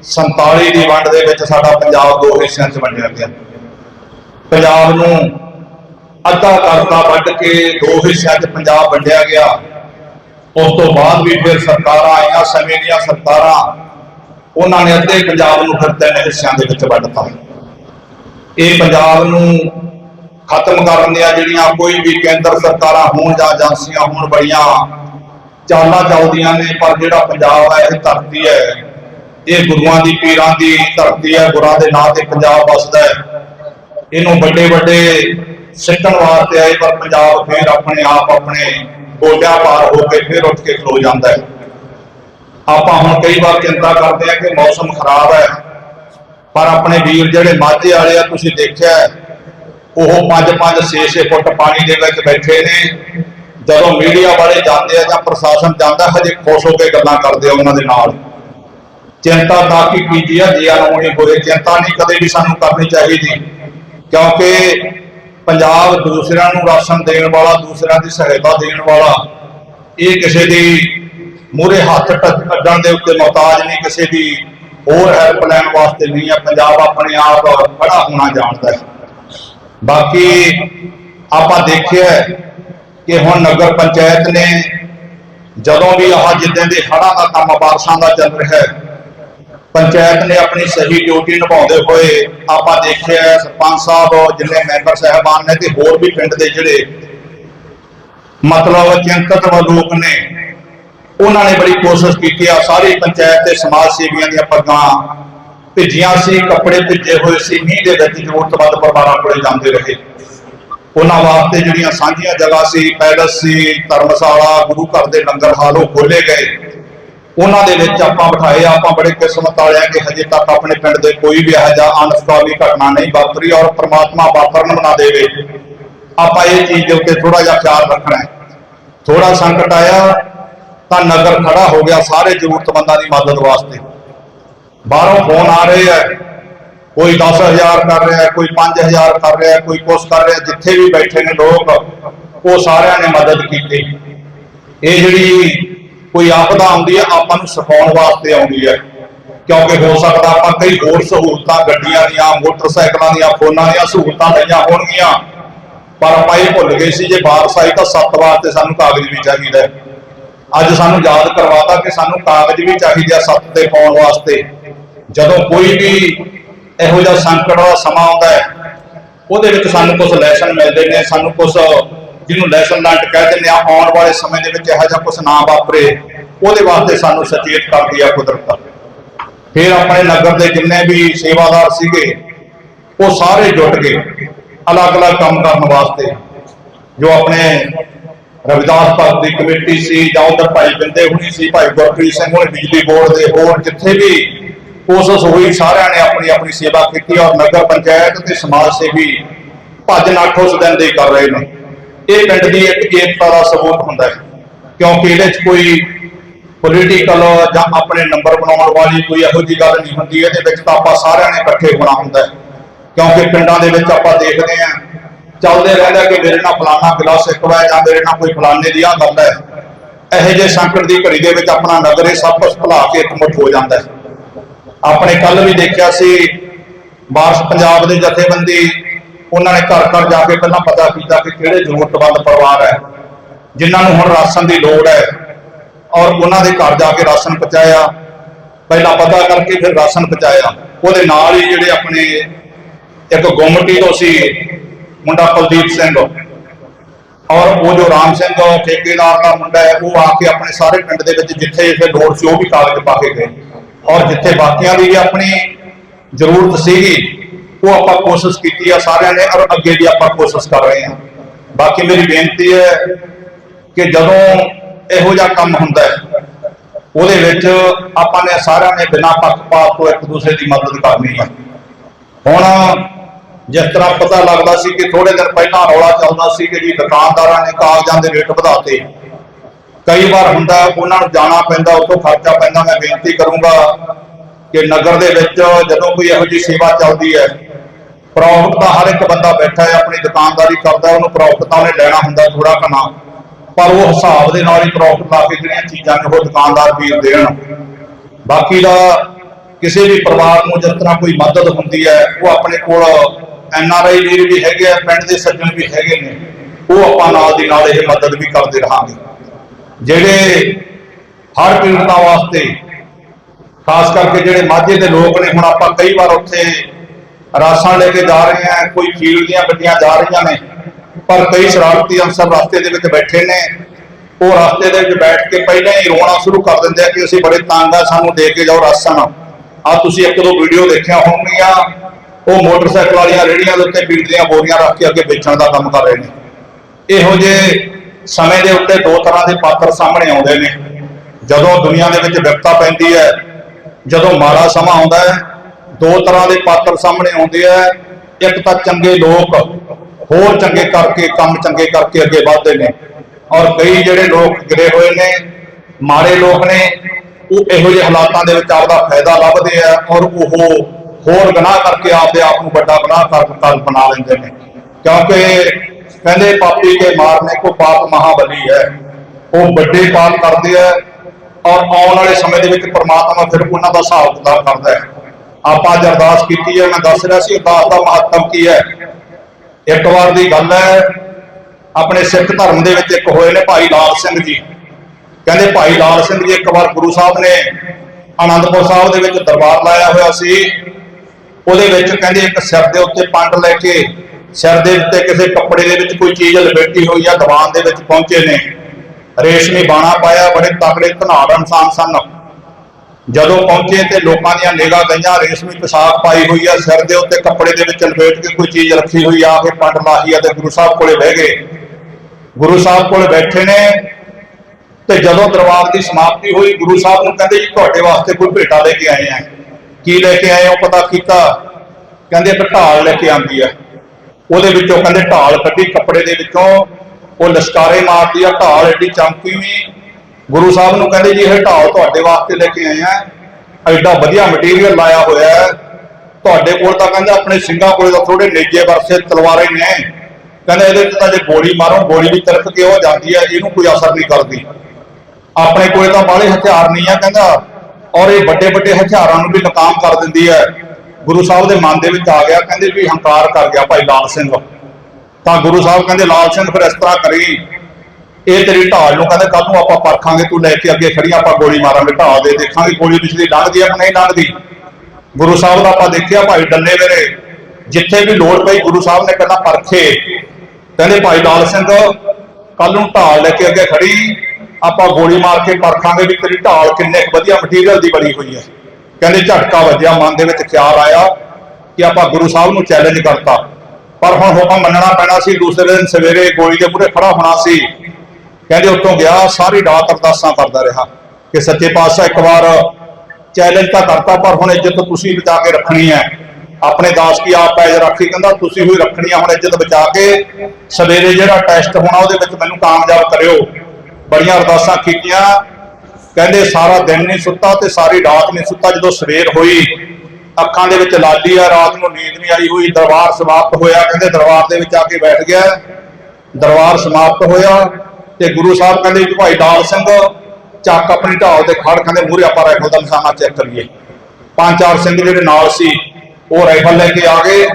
47 ਦੀ ਵੰਡ ਦੇ ਵਿੱਚ ਸਾਡਾ ਪੰਜਾਬ ਦੋ ਹਿੱਸਿਆਂ 'ਚ ਵੰਡਿਆ ਗਿਆ। ਪੰਜਾਬ ਨੂੰ ਅੱਧਾ ਕਰਤਾ ਵੱਢ ਕੇ ਦੋ ਹਿੱਸਿਆਂ 'ਚ ਪੰਜਾਬ ਵੰਡਿਆ ਗਿਆ। ਉਸ ਤੋਂ ਬਾਅਦ ਵੀ ਫਿਰ ਸਰਕਾਰਾਂ ਆਈਆਂ, ਸਮੇਂ ਦੀਆਂ ਸਰਕਾਰਾਂ, ਉਹਨਾਂ ਨੇ ਅੱਧੇ ਪੰਜਾਬ ਨੂੰ ਫਿਰ ਤਿੰਨ ਹਿੱਸਿਆਂ ਦੇ ਵਿੱਚ ਵੰਡਤਾ ਇਹ ਪੰਜਾਬ ਨੂੰ ਖਤਮ ਕਰਨ ਦੀਆਂ ਜਿਹੜੀਆਂ ਕੋਈ ਵੀ ਕੇਂਦਰ ਸਰਕਾਰਾਂ ਹੋਣ ਜਾਂ ਏਜੰਸੀਆਂ ਹੋਣ ਬੜੀਆਂ ਚਾਲਾਂ ਚੱਲਦੀਆਂ ਨੇ, ਪਰ ਜਿਹੜਾ ਪੰਜਾਬ ਹੈ, ਇਹ ਧਰਤੀ ਹੈ। ਇਹ ਗੁਰੂਆਂ ਦੀ, ਪੀਰਾਂ ਦੀ ਧਰਤੀ ਹੈ, ਗੁਰਾਂ ਦੇ ਨਾਂ ਤੇ ਪੰਜਾਬ ਵਸਦਾ ਹੈ। ਇਹਨੂੰ ਵੱਡੇ ਵੱਡੇ ਸਿੱਟਣ ਵਾਸਤੇ ਆਏ, ਪਰ ਪੰਜਾਬ ਫਿਰ ਆਪਣੇ ਆਪ ਆਪਣੇ ਗੋਡਿਆਂ ਪਾਰ ਹੋ ਕੇ ਫਿਰ ਉੱਠ ਕੇ ਖਲੋ ਜਾਂਦਾ ਹੈ। ਆਪਾਂ ਹੁਣ ਕਈ ਵਾਰ ਚਿੰਤਾ ਕਰਦੇ ਆ ਕਿ ਮੌਸਮ ਖਰਾਬ ਹੈ, ਪਰ ਆਪਣੇ ਵੀਰ ਜਿਹੜੇ ਮਾਝੇ ਵਾਲੇ ਆ, ਤੁਸੀਂ ਦੇਖਿਆ ਉਹ 5-5 6-6 ਫੁੱਟ ਪਾਣੀ ਦੇ ਵਿੱਚ ਬੈਠੇ ਨੇ। ਜਦੋਂ ਮੀਡੀਆ ਵਾਲੇ ਜਾਂਦੇ ਆ ਜਾਂ ਪ੍ਰਸ਼ਾਸਨ ਜਾਂਦਾ, ਹਜੇ ਖੁਸ਼ ਹੋ ਕੇ ਗੱਲਾਂ ਕਰਦੇ ਆ ਉਹਨਾਂ ਦੇ ਨਾਲ। ਚਿੰਤਾ ਤਾਂ ਕੀ ਕੀਤੀ ਆ, ਜੇ ਅਨਹੋਣੀ ਹੋਏ ਚਿੰਤਾ ਨਹੀਂ ਕਦੇ ਵੀ ਸਾਨੂੰ ਕਰਨੀ ਚਾਹੀਦੀ। ਕਿਉਂਕਿ ਪੰਜਾਬ ਦੂਸਰਿਆਂ ਨੂੰ ਰਾਸ਼ਨ ਦੇਣ ਵਾਲਾ, ਦੂਸਰਿਆਂ ਦੀ ਸਹਾਇਤਾ ਦੇਣ ਵਾਲਾ, ਇਹ ਕਿਸੇ ਦੀ ਮੂਰੇ ਹੱਥ ਟੱਕ- ਕੱਢਣ ਦੇ ਉੱਤੇ ਮੁਹਤਾਜ ਨਹੀਂ, ਕਿਸੇ ਦੀ ਹੋਰ ਹੈਲਪ ਲੈਣ ਵਾਸਤੇ ਨਹੀਂ ਹੈ। ਪੰਜਾਬ ਆਪਣੇ ਆਪ ਖੜਾ ਹੋਣਾ ਜਾਣਦਾ ਹੈ। ਬਾਕੀ ਆਪਾਂ ਦੇਖਿਆ ਕਿ ਹੁਣ ਨਗਰ ਪੰਚਾਇਤ ਨੇ ਜਦੋਂ ਵੀ ਆਹ ਜਿੱਦਾਂ ਦੇ ਹੜ੍ਹਾਂ ਦਾ ਕੰਮ ਬਾਰਸ਼ਾਂ ਦਾ ਚੱਲ ਰਿਹਾ ਹੈ ਪੰਚਾਇਤ ਨੇ ਆਪਣੀ ਸਹੀ ਡਿਊਟੀ ਨਿਭਾਉਂਦੇ ਹੋਏ ਆਪਾਂ ਦੇਖਿਆ ਸਰਪੰਚ ਸਾਹਿਬ ਜਿੰਨੇ ਮੈਂਬਰ ਸਹਿਬਾਨ ਨੇ ਤੇ ਹੋਰ ਵੀ ਪਿੰਡ ਦੇ ਜਿਹੜੇ ਮਤਲਬ ਚਿੰਤਤ ਲੋਕ ਨੇ, ਉਹਨਾਂ ਨੇ ਬੜੀ ਕੋਸ਼ਿਸ਼ ਕੀਤੀ ਆ ਸਾਰੀ ਪੰਚਾਇਤ ਤੇ ਸਮਾਜ ਸੇਵੀਆਂ ਦੀਆਂ ਪੱਗਾਂ ਭਿੱਜੀਆਂ ਸੀ, ਕੱਪੜੇ ਭਿੱਜੇ ਹੋਏ ਸੀ, ਮੀਂਹ ਦੇ ਵਿੱਚ ਜ਼ਰੂਰਤਮੰਦ ਪਰਿਵਾਰਾਂ ਕੋਲੇ ਜਾਂਦੇ ਰਹੇ। ਉਹਨਾਂ ਵਾਸਤੇ ਜਿਹੜੀਆਂ ਸਾਂਝੀਆਂ ਜਗ੍ਹਾ ਸੀ, ਪੈਲਸ ਸੀ, ਧਰਮਸ਼ਾਲਾ, ਗੁਰੂ ਘਰ ਦੇ ਲੰਗਰ ਹਾਲ ਉਹ ਖੋਲੇ ਗਏ। ਉਹਨਾਂ ਦੇ ਵਿੱਚ ਆਪਾਂ ਬਿਠਾਏ ਆਪਾਂ ਬੜੇ ਕਿਸਮਤ ਵਾਲੇ ਆ ਕਿ ਹਜੇ ਤੱਕ ਆਪਣੇ ਪਿੰਡ ਦੇ ਕੋਈ ਵੀ ਇਹੋ ਜਿਹਾ ਅਨਸਕਾਮੀ ਘਟਨਾ ਨਹੀਂ ਵਾਪਰੀ ਔਰ ਪ੍ਰਮਾਤਮਾ ਵਾਪਰਨ ਨਾ ਦੇਵੇ। ਆਪਾਂ ਇਹ ਚੀਜ਼ ਦੇ ਉੱਤੇ ਥੋੜਾ ਜਿਹਾ ਖਿਆਲ ਰੱਖਣਾ ਹੈ। ਥੋੜਾ ਸੰਕਟ ਆਇਆ ਤਾਂ ਨਗਰ ਖੜਾ ਹੋ ਗਿਆ ਸਾਰੇ ਜ਼ਰੂਰਤਮੰਦਾਂ ਦੀ ਮਦਦ ਵਾਸਤੇ। ਬਾਹਰੋਂ ਫੋਨ ਆ ਰਹੇ ਆ ਕੋਈ 10000 ਕਰ ਰਿਹਾ ਹੈ, ਕੋਈ 5000 ਕਰ ਰਿਹਾ ਕੋਈ ਕੁਛ ਕਰ ਰਿਹਾ ਜਿੱਥੇ ਵੀ ਬੈਠੇ ਨੇ ਲੋਕ ਉਹ ਸਾਰਿਆਂ ਨੇ ਮਦਦ ਕੀਤੀ। ਇਹ ਜਿਹੜੀ ਕੋਈ ਆਪਦਾ ਆਉਂਦੀ ਹੈ, ਆਪਾਂ ਨੂੰ ਸਿਖਾਉਣ ਵਾਸਤੇ ਆਉਂਦੀ ਹੈ। ਕਿਉਂਕਿ ਹੋ ਸਕਦਾ ਆਪਾਂ ਕਈ ਹੋਰ ਸਹੂਲਤਾਂ, ਗੱਡੀਆਂ ਦੀਆਂ, ਮੋਟਰਸਾਈਕਲਾਂ ਦੀਆਂ, ਫੋਨਾਂ ਦੀਆਂ ਸਹੂਲਤਾਂ ਲਈਆਂ ਹੋਣਗੀਆਂ। ਪਰ ਆਪਾਂ ਇਹ ਭੁੱਲ ਗਏ ਸੀ ਜੇ ਵਾਪਸ ਆਈ ਤਾਂ ਸੱਤ ਵਾਰ ਤੇ ਸਾਨੂੰ ਕਾਗਜ਼ ਵੀ ਚਾਹੀਦਾ ਅੱਜ ਸਾਨੂੰ ਯਾਦ ਕਰਵਾਤਾ ਕਿ ਸਾਨੂੰ ਕਾਗਜ਼ ਵੀ ਚਾਹੀਦੇ ਆ ਸੱਤ ਤੇ ਪਾਉਣ ਵਾਸਤੇ। ਜਦੋਂ ਕੋਈ ਵੀ ਇਹੋ ਜਿਹਾ ਸੰਕਟ ਦਾ ਸਮਾਂ ਆਉਂਦਾ ਹੈ, ਉਹਦੇ ਵਿੱਚ ਸਾਨੂੰ ਕੁਝ ਲੈਸਨ ਮਿਲਦੇ ਨੇ, ਸਾਨੂੰ ਕੁਝ ਜਿਹਨੂੰ ਲੈਸਨ ਲਰਨਡ ਕਹਿ ਦਿੰਦੇ ਆ ਆਉਣ ਵਾਲੇ ਸਮੇਂ ਦੇ ਵਿੱਚ ਇਹੋ ਜਿਹਾ ਕੁਝ ਨਾ ਵਾਪਰੇ, ਉਹਦੇ ਵਾਸਤੇ ਸਾਨੂੰ ਸੁਚੇਤ ਕਰਦੀ ਆ ਕੁਦਰਤ ਫਿਰ ਆਪਣੇ ਨਗਰ ਦੇ ਜਿੰਨੇ ਵੀ ਸੇਵਾਦਾਰ ਸੀਗੇ, ਉਹ ਸਾਰੇ ਜੁਟ ਗਏ, ਅਲੱਗ-ਅਲੱਗ ਕੰਮ ਕਰਨ ਵਾਸਤੇ। ਜੋ ਆਪਣੇ ਰਵਿਦਾਸ ਭਗਤ ਦੀ ਕਮੇਟੀ ਸੀ, ਜਾਂ ਉਧਰ ਭਾਈ ਬਿੰਦੇ ਹੁਣੀ ਸੀ, ਭਾਈ ਗੁਰਪ੍ਰੀਤ ਸਿੰਘ ਹੁਣੀ, ਬਿਜਲੀ ਬੋਰਡ ਦੇ ਹੋਰ ਜਿੱਥੇ ਵੀ ਕੋਸ਼ਿਸ਼ ਹੋਈ ਸਾਰਿਆਂ ਨੇ ਆਪਣੀ ਆਪਣੀ ਸੇਵਾ ਕੀਤੀ ਔਰ ਨਗਰ ਪੰਚਾਇਤ ਤੇ ਸਮਾਜ ਸੇਵੀ ਭੱਜ ਨੱਠ ਉਸ ਦਿਨ ਦੇ ਕਰ ਰਹੇ ਨੇ। ਇਹ ਪਿੰਡ ਦੀ ਇੱਕ ਏਕਤਾ ਦਾ ਸਬੂਤ ਹੁੰਦਾ ਹੈ। ਕਿਉਂਕਿ ਇਹਦੇ 'ਚ ਕੋਈ ਪੋਲੀਟੀਕਲ ਜਾਂ ਆਪਣੇ ਨੰਬਰ ਬਣਾਉਣ ਵਾਲੀ ਕੋਈ ਇਹੋ ਜਿਹੀ ਗੱਲ ਨਹੀਂ ਹੁੰਦੀ। ਇਹਦੇ ਵਿੱਚ ਤਾਂ ਆਪਾਂ ਸਾਰਿਆਂ ਨੇ ਇਕੱਠੇ ਹੋਣਾ ਹੁੰਦਾ ਹੈ। ਕਿਉਂਕਿ ਪਿੰਡਾਂ ਦੇ ਵਿੱਚ ਆਪਾਂ ਦੇਖਦੇ ਆਂ ਚੱਲਦੇ ਰਹਿੰਦਾ ਕਿ ਮੇਰੇ ਨਾਲ ਫਲਾਣਾ ਗਿਲਾਸ ਇੱਕ ਹੈ ਜਾਂ ਮੇਰੇ ਨਾਲ ਕੋਈ ਫਲਾਣੇ ਦੀ ਆ ਗੱਲ ਹੈ। ਇਹੋ ਜਿਹੇ ਸੰਕਟ ਦੀ ਘੜੀ ਦੇ ਵਿੱਚ ਆਪਣਾ ਨਜ਼ਰ ਇਹ ਸਭ ਕੁਝ ਭੁਲਾ ਕੇ ਇਕਮੁੱਠ ਹੋ ਜਾਂਦਾ ਹੈ। ਆਪਣੇ ਕੱਲ ਵੀ ਦੇਖਿਆ ਸੀ, ਬਾਰਸ਼ ਪੰਜਾਬ ਦੇ ਜਥੇਬੰਦੀ ਉਹਨਾਂ ਨੇ ਘਰ ਘਰ ਜਾ ਕੇ ਪਹਿਲਾਂ ਪਤਾ ਕੀਤਾ ਕਿ ਕਿਹੜੇ ਜ਼ਰੂਰਤਮੰਦ ਪਰਿਵਾਰ ਹੈ, ਜਿਨ੍ਹਾਂ ਨੂੰ ਹੁਣ ਰਾਸ਼ਨ ਦੀ ਲੋੜ ਹੈ। ਔਰ ਉਹਨਾਂ ਦੇ ਘਰ ਜਾ ਕੇ ਰਾਸ਼ਨ ਪਹੁੰਚਾਇਆ। ਪਹਿਲਾਂ ਪਤਾ ਕਰਕੇ ਫਿਰ ਰਾਸ਼ਨ ਪਹੁੰਚਾਇਆ। ਉਹਦੇ ਨਾਲ ਹੀ ਜਿਹੜੇ ਆਪਣੇ ਇੱਕ ਗੁੰਮਟੀ ਤੋਂ ਸੀ, ਮੁੰਡਾ ਕੁਲਦੀਪ ਸਿੰਘ। ਔਰ ਉਹ ਜੋ ਰਾਮ ਸਿੰਘ ਠੇਕੇਦਾਰ ਦਾ ਮੁੰਡਾ ਹੈ, ਉਹ ਆ ਕੇ ਆਪਣੇ ਸਾਰੇ ਪਿੰਡ ਦੇ ਵਿੱਚ ਜਿੱਥੇ ਜਿੱਥੇ ਲੋੜ ਸੀ, ਉਹ ਵੀ ਕਾਗਜ਼ ਪਾ ਕੇ ਗਏ। ਔਰ ਜਿੱਥੇ ਬਾਕੀਆਂ ਦੀ ਵੀ ਆਪਣੀ ਜ਼ਰੂਰਤ ਸੀਗੀ ਉਹ ਆਪਾਂ ਕੋਸ਼ਿਸ਼ ਕੀਤੀ ਆ, ਸਾਰਿਆਂ ਨੇ ਔਰ ਅੱਗੇ ਵੀ ਆਪਾਂ ਕੋਸ਼ਿਸ਼ ਕਰ ਰਹੇ ਹਾਂ। ਬਾਕੀ ਮੇਰੀ ਬੇਨਤੀ ਹੈ ਕਿ ਜਦੋਂ ਇਹੋ ਜਿਹਾ ਕੰਮ ਹੁੰਦਾ ਹੈ, ਉਹਦੇ ਵਿੱਚ ਆਪਾਂ ਨੇ ਸਾਰਿਆਂ ਨੇ ਬਿਨਾਂ ਪੱਖਪਾਤ ਤੋਂ ਇੱਕ ਦੂਸਰੇ ਦੀ ਮਦਦ ਕਰਨੀ ਹੈ। ਹੁਣ ਜਿਸ ਤਰ੍ਹਾਂ ਪਤਾ ਲੱਗਦਾ ਸੀ ਕਿ ਥੋੜੇ ਦਿਨ ਪਹਿਲਾਂ ਰੌਲਾ ਚੱਲਦਾ ਸੀ ਕਿ ਜੀ ਦੁਕਾਨਦਾਰਾਂ ਨੇ ਕਾਗਜ਼ਾਂ ਦੇ ਰੇਟ ਵਧਾਤੇ ਕਈ ਵਾਰ ਹੁੰਦਾ ਉਹਨਾਂ ਨੂੰ ਜਾਣਾ ਪੈਂਦਾ, ਉੱਥੋਂ ਖਰਚਾ ਪੈਂਦਾ, ਮੈਂ ਬੇਨਤੀ ਕਰੂੰਗਾ ਕਿ ਨਗਰ ਦੇ ਵਿੱਚ ਜਦੋਂ ਕੋਈ ਇਹੋ ਜਿਹੀ ਸੇਵਾ ਚੱਲਦੀ ਹੈ ਪ੍ਰੋਫਿਟ ਤਾਂ ਹਰ ਇੱਕ ਬੰਦਾ ਬੈਠਾ ਹੈ, ਆਪਣੀ ਦੁਕਾਨਦਾਰੀ ਕਰਦਾ ਉਹਨੂੰ ਪ੍ਰੋਫਿਟ ਤਾਂ ਉਹਨੇ ਲੈਣਾ ਹੁੰਦਾ ਥੋੜਾ ਕਨਾ ਪਰ ਉਹ ਹਿਸਾਬ ਦੇ ਨਾਲ ਹੀ ਪ੍ਰੋਫਿਟ ਲਾ ਕੇ ਜਿਹੜੀਆਂ ਚੀਜ਼ਾਂ ਨੇ ਉਹ ਦੁਕਾਨਦਾਰ ਵੀਰ ਦੇਣ। ਬਾਕੀ ਦਾ ਕਿਸੇ ਵੀ ਪਰਿਵਾਰ ਨੂੰ ਜਿਸ ਤਰ੍ਹਾਂ ਕੋਈ ਮਦਦ ਹੁੰਦੀ ਹੈ, ਉਹ ਆਪਣੇ ਕੋਲ ਐਨ ਆਰ ਆਈ ਵੀਰ ਵੀ ਹੈਗੇ ਆ, ਪਿੰਡ ਦੇ ਸੱਜਣ ਵੀ ਹੈਗੇ ਨੇ, ਉਹ ਆਪਾਂ ਨਾਲ ਦੀ ਨਾਲ ਇਹ ਮਦਦ ਵੀ ਕਰਦੇ ਰਹਾਂਗੇ। ਜਿਹੜੇ ਹਰ ਪੀੜਤਾਂ ਵਾਸਤੇ, ਖਾਸ ਕਰਕੇ ਜਿਹੜੇ ਮਾਝੇ ਦੇ ਲੋਕ ਨੇ, ਹੁਣ ਆਪਾਂ ਕਈ ਵਾਰ ਉੱਥੇ ਰਾਸਾਂ ਲੈ ਕੇ ਜਾ ਰਹੇ ਹਾਂ ਕੋਈ ਫੀਲਡ ਦੀਆਂ ਗੱਡੀਆਂ ਜਾ ਰਹੀਆਂ ਨੇ, ਪਰ ਕਈ ਸ਼ਰਾਰਤੀ ਅਨਸਰ ਰਸਤੇ ਦੇ ਵਿੱਚ ਬੈਠੇ ਨੇ। ਉਹ ਰਸਤੇ ਦੇ ਵਿੱਚ ਬੈਠ ਕੇ ਪਹਿਲਾਂ ਹੀ ਰੋਣਾ ਸ਼ੁਰੂ ਕਰ ਦਿੰਦੇ ਆ ਕਿ ਅਸੀਂ ਬੜੇ ਤੰਗ ਆ, ਸਾਨੂੰ ਦੇ ਕੇ ਜਾਓ ਰਾਸ਼ਨ ਆ ਤੁਸੀਂ ਇੱਕ ਦੋ ਵੀਡੀਓ ਦੇਖਿਆ ਹੋਣਗੀਆਂ। ਉਹ ਮੋਟਰਸਾਈਕਲ ਵਾਲੀਆਂ ਰੇੜੀਆਂ ਦੇ ਉੱਤੇ ਬੀੜ ਦੀਆਂ ਬੋਰੀਆਂ ਰੱਖ ਕੇ ਅੱਗੇ ਵੇਚਣ ਦਾ ਕੰਮ ਕਰ ਰਹੇ ਨੇ। ਇਹੋ ਜਿਹੇ ਸਮੇਂ ਦੇ ਉੱਤੇ ਦੋ ਤਰ੍ਹਾਂ ਦੇ ਪਾਤਰ ਸਾਹਮਣੇ ਆਉਂਦੇ ਨੇ। ਜਦੋਂ ਦੁਨੀਆ ਦੇ ਵਿੱਚ ਵਿਪਤਾ ਪੈਂਦੀ ਹੈ, ਜਦੋਂ ਮਾੜਾ ਸਮਾਂ ਆਉਂਦਾ ਹੈ ਦੋ ਤਰ੍ਹਾਂ ਦੇ ਪਾਤਰ ਸਾਹਮਣੇ ਆਉਂਦੇ ਆ। ਇੱਕ ਤਾਂ ਚੰਗੇ ਲੋਕ, ਹੋਰ ਚੰਗੇ ਕਰਕੇ, ਕੰਮ ਚੰਗੇ ਕਰਕੇ ਅੱਗੇ ਵਧਦੇ ਨੇ। ਔਰ ਕਈ ਜਿਹੜੇ ਲੋਕ ਗਿਰੇ ਹੋਏ ਨੇ, ਮਾੜੇ ਲੋਕ ਨੇ, ਉਹ ਇਹੋ ਜਿਹੇ ਹਾਲਾਤਾਂ ਦੇ ਵਿੱਚ ਆਪਦਾ ਫਾਇਦਾ ਲੱਭਦੇ ਆ ਔਰ ਉਹ ਹੋਰ ਗੁਨਾਹ ਕਰਕੇ ਆਪਦੇ ਆਪ ਨੂੰ ਵੱਡਾ ਗੁਨਾਹ ਕਰ ਬਣਾ ਲੈਂਦੇ ਨੇ। ਕਿਉਂਕਿ ਕਹਿੰਦੇ ਪਾਪੀ ਕੇ ਮਾਰਨੇ ਕੋ ਪਾਪ ਮਹਾਬਲੀ ਹੈ। ਉਹ ਵੱਡੇ ਪਾਪ ਕਰਦੇ ਆ ਔਰ ਆਉਣ ਵਾਲੇ ਸਮੇਂ ਦੇ ਵਿੱਚ ਪਰਮਾਤਮਾ ਫਿਰ ਉਹਨਾਂ ਦਾ ਹਿਸਾਬ ਕਿਤਾਬ ਕਰਦਾ ਹੈ। ਆਪਾਂ ਅੱਜ ਅਰਦਾਸ ਕੀਤੀ ਹੈ, ਮੈਂ ਦੱਸ ਰਿਹਾ ਸੀ, ਅਰਦਾਸ ਦਾ ਮਹੱਤਵ ਕੀ ਹੈ? ਇੱਕ ਵਾਰ ਦੀ ਗੱਲ ਹੈ, ਆਪਣੇ ਸਿੱਖ ਧਰਮ ਦੇ ਵਿੱਚ ਇੱਕ ਹੋਏ ਨੇ ਭਾਈ ਲਾਲ ਸਿੰਘ ਜੀ। ਕਹਿੰਦੇ ਭਾਈ ਲਾਲ ਸਿੰਘ ਜੀ ਇੱਕ ਵਾਰ ਗੁਰੂ ਸਾਹਿਬ ਨੇ ਆਨੰਦਪੁਰ ਸਾਹਿਬ ਦੇ ਵਿੱਚ ਦਰਬਾਰ ਲਾਇਆ ਹੋਇਆ ਸੀ। ਉਹਦੇ ਵਿੱਚ ਕਹਿੰਦੇ ਇੱਕ ਸਿਰ ਦੇ ਉੱਤੇ ਪੰਡ ਲੈ ਕੇ, ਸਿਰ ਦੇ ਉੱਤੇ ਕਿਸੇ ਕੱਪੜੇ ਦੇ ਵਿੱਚ ਕੋਈ ਚੀਜ਼ ਲਪੇਟੀ ਹੋਈ ਆ ਦੀਵਾਨ ਦੇ ਵਿੱਚ ਪਹੁੰਚੇ ਨੇ। ਰੇਸ਼ਮੀ ਬਾਣਾ ਪਾਇਆ, ਬੜੇ ਤਕੜੇ ਧਨਾੜ ਇਨਸਾਨ ਸਨ। ਜਦੋਂ ਪਹੁੰਚੇ ਤੇ ਲੋਕਾਂ ਦੀਆਂ ਨਿਗਾਹ ਗਈਆਂ, ਰੇਸ਼ਮੀ ਪੋਸ਼ਾਕ ਪਾਈ ਹੋਈ ਆ, ਸਿਰ ਦੇ ਉੱਤੇ ਕੱਪੜੇ ਦੇ ਵਿੱਚ ਲਪੇਟ ਕੇ ਕੋਈ ਚੀਜ਼ ਰੱਖੀ ਹੋਈ ਆ ਕੇ ਪੰਡ ਲਾਹੀ ਤੇ ਗੁਰੂ ਸਾਹਿਬ ਕੋਲੇ ਬਹਿ ਗਏ। ਗੁਰੂ ਸਾਹਿਬ ਕੋਲੇ ਬੈਠੇ ਨੇ ਤੇ ਜਦੋਂ ਦਰਬਾਰ ਦੀ ਸਮਾਪਤੀ ਹੋਈ, ਗੁਰੂ ਸਾਹਿਬ ਨੂੰ ਕਹਿੰਦੇ ਜੀ, ਤੁਹਾਡੇ ਵਾਸਤੇ ਕੋਈ ਭੇਟਾ ਲੈ ਕੇ ਆਏ ਆ। ਕੀ ਲੈ ਕੇ ਆਏ ਹੋ ਪਤਾ ਕੀਤਾ? ਕਹਿੰਦੇ ਇੱਕ ਢਾਲ ਲੈ ਕੇ ਆਂਦੀ ਆ। ਉਹਦੇ ਵਿੱਚੋਂ ਕਹਿੰਦੇ ਢਾਲ ਕੱਢੀ, ਕੱਪੜੇ ਦੇ ਵਿੱਚੋਂ। ਉਹ ਲਸ਼ਕਾਰੇ ਮਾਰਦੀ ਆ, ਢਾਲ ਐਡੀ ਚਮਕੀ ਵੀ ਗੁਰੂ ਸਾਹਿਬ ਨੂੰ ਕਹਿੰਦੇ ਜੀ ਇਹ ਢਾਲ ਤੁਹਾਡੇ ਵਾਸਤੇ ਲੈ ਕੇ ਆਏ ਆ। ਐਡਾ ਵਧੀਆ ਮਟੀਰੀਅਲ ਲਾਇਆ ਹੋਇਆ ਹੈ। ਤੁਹਾਡੇ ਕੋਲ ਤਾਂ ਕਹਿੰਦੇ ਆਪਣੇ ਸਿੰਘਾਂ ਕੋਲ ਤਾਂ ਥੋੜੇ ਨੇਜੇ ਵਰਸੇ ਤਲਵਾਰਾਂ ਨੇ। ਕਹਿੰਦੇ ਇਹਦੇ ਤੇ ਤਾਂ ਜੇ ਗੋਲੀ ਮਾਰੋ, ਗੋਲੀ ਵੀ ਤਿਲਕ ਕੇ ਹੋ ਜਾਂਦੀ ਹੈ, ਇਹਨੂੰ ਕੋਈ ਅਸਰ ਨਹੀਂ ਕਰਦੀ। ਆਪਣੇ ਕੋਲੇ ਤਾਂ ਬਾਹਲੇ ਹਥਿਆਰ ਨਹੀਂ ਆ ਕਹਿੰਦਾ। ਔਰ ਇਹ ਵੱਡੇ ਵੱਡੇ ਹਥਿਆਰਾਂ ਨੂੰ ਵੀ ਨਕਾਮ ਕਰ ਦਿੰਦੀ ਹੈ। ਗੁਰੂ ਸਾਹਿਬ ਦੇ ਮਨ ਦੇ ਵਿੱਚ ਆ ਗਿਆ, ਕਹਿੰਦੇ ਵੀ ਹੰਕਾਰ ਕਰ ਗਿਆ ਭਾਈ ਲਾਲ ਸਿੰਘ। ਤਾਂ ਗੁਰੂ ਸਾਹਿਬ ਕਹਿੰਦੇ, ਲਾਲ ਸਿੰਘ ਫਿਰ ਇਸ ਤਰ੍ਹਾਂ ਕਰੀ। ਇਹ ਤੇਰੀ ਢਾਲ ਨੂੰ ਕਹਿੰਦੇ ਕੱਲ ਨੂੰ ਆਪਾਂ ਪਰਖਾਂਗੇ, ਤੂੰ ਲੈ ਕੇ ਅੱਗੇ ਖੜੀ, ਆਪਾਂ ਗੋਲੀ ਮਾਰਾਂਗੇ, ਢਾਲ ਦੇ ਦੇਖਾਂਗੇ, ਗੋਲੀ ਪਿਛਲੀ ਲੰਘਦੀ ਆ ਕਿ ਨਹੀਂ ਲੰਘਦੀ? ਗੁਰੂ ਸਾਹਿਬ ਦਾ ਆਪਾਂ ਦੇਖਿਆ ਭਾਈ ਡੱਲੇ ਵੇਲੇ, ਜਿੱਥੇ ਵੀ ਲੋੜ ਪਈ ਗੁਰੂ ਸਾਹਿਬ ਨੇ ਕਹਿੰਦਾ ਪਰਖੇ। ਕਹਿੰਦੇ ਭਾਈ ਲਾਲ ਸਿੰਘ ਕੱਲ ਨੂੰ ਢਾਲ ਲੈ ਕੇ ਅੱਗੇ ਖੜੀ, ਆਪਾਂ ਗੋਲੀ ਮਾਰ ਕੇ ਪਰਖਾਂਗੇ ਵੀ ਤੇਰੀ ਢਾਲ ਕਿੰਨੇ ਕੁ ਵਧੀਆ ਮਟੀਰੀਅਲ ਦੀ ਬਣੀ ਹੋਈ ਹੈ। ਕਹਿੰਦੇ ਝਟਕਾ ਵੱਜਿਆ, ਮਨ ਦੇ ਵਿੱਚ ਖਿਆਲ ਆਇਆ ਕਿ ਆਪਾਂ ਗੁਰੂ ਸਾਹਿਬ ਨੂੰ ਚੈਲੰਜ ਕਰਤਾ। ਪਰ ਹੁਣ ਹੁਕਮ ਮੰਨਣਾ ਪੈਣਾ ਸੀ, ਦੂਸਰੇ ਦਿਨ ਸਵੇਰੇ ਗੋਲੀ ਦੇ ਮੂਹਰੇ ਖੜਾ ਹੋਣਾ ਸੀ। ਕਹਿੰਦੇ ਉੱਤੋਂ ਗਿਆ, ਸਾਰੀ ਰਾਤ ਅਰਦਾਸਾਂ ਕਰਦਾ ਰਿਹਾ ਕਿ ਸੱਚੇ ਪਾਤਸ਼ਾਹ ਇੱਕ ਵਾਰ ਚੈਲੰਜ ਤਾਂ ਕਰਤਾ, ਪਰ ਹੁਣ ਇੱਜ਼ਤ ਤੁਸੀਂ ਬਚਾ ਕੇ ਰੱਖਣੀ ਹੈ। ਆਪਣੇ ਦਾਸ ਕੀ ਆਪ ਪੈਜ ਰੱਖੀ ਕਹਿੰਦਾ, ਤੁਸੀਂ ਹੋਈ ਰੱਖਣੀ ਆ ਹੁਣ ਇੱਜ਼ਤ ਬਚਾ ਕੇ, ਸਵੇਰੇ ਜਿਹੜਾ ਟੈਸਟ ਹੋਣਾ ਉਹਦੇ ਵਿੱਚ ਮੈਨੂੰ ਕਾਮਯਾਬ ਕਰਿਓ। ਬੜੀਆਂ ਅਰਦਾਸਾਂ ਕੀਤੀਆਂ। ਕਹਿੰਦੇ, ਸਾਰਾ ਦਿਨ ਨਹੀਂ ਸੁੱਤਾ ਤੇ ਸਾਰੀ ਰਾਤ ਨਹੀਂ ਸੁੱਤਾ, ਜਦੋਂ ਸਵੇਰ ਹੋਈ, ਅੱਖਾਂ ਦੇ ਵਿੱਚ ਲਾਲੀ ਆ, ਰਾਤ ਨੂੰ ਨੀਂਦ ਨਹੀਂ ਆਈ ਹੋਈ, ਦਰਬਾਰ ਸਮਾਪਤ ਹੋਇਆ, ਕਹਿੰਦੇ ਦਰਬਾਰ ਦੇ ਵਿੱਚ ਆ ਕੇ ਬੈਠ ਗਿਆ। ਦਰਬਾਰ ਸਮਾਪਤ ਹੋਇਆ। ਤੇ ਗੁਰੂ ਸਾਹਿਬ ਕਹਿੰਦੇ ਵੀ ਭਾਈ ਲਾਲ ਸਿੰਘ ਚੱਕ ਆਪਣੀ ਢਾਲ ਤੇ ਖੜ ਕਹਿੰਦੇ, ਮੂਹਰੇ ਆਪਾਂ ਰਾਈਫਲ ਦਾ ਨਿਸ਼ਾਨਾ ਚੈੱਕ ਕਰੀਏ। ਪੰਜ ਚਾਰ ਸਿੰਘ ਜਿਹੜੇ ਨਾਲ ਸੀ, ਉਹ ਰਾਈਫਲ ਲੈ ਕੇ ਆ ਗਏ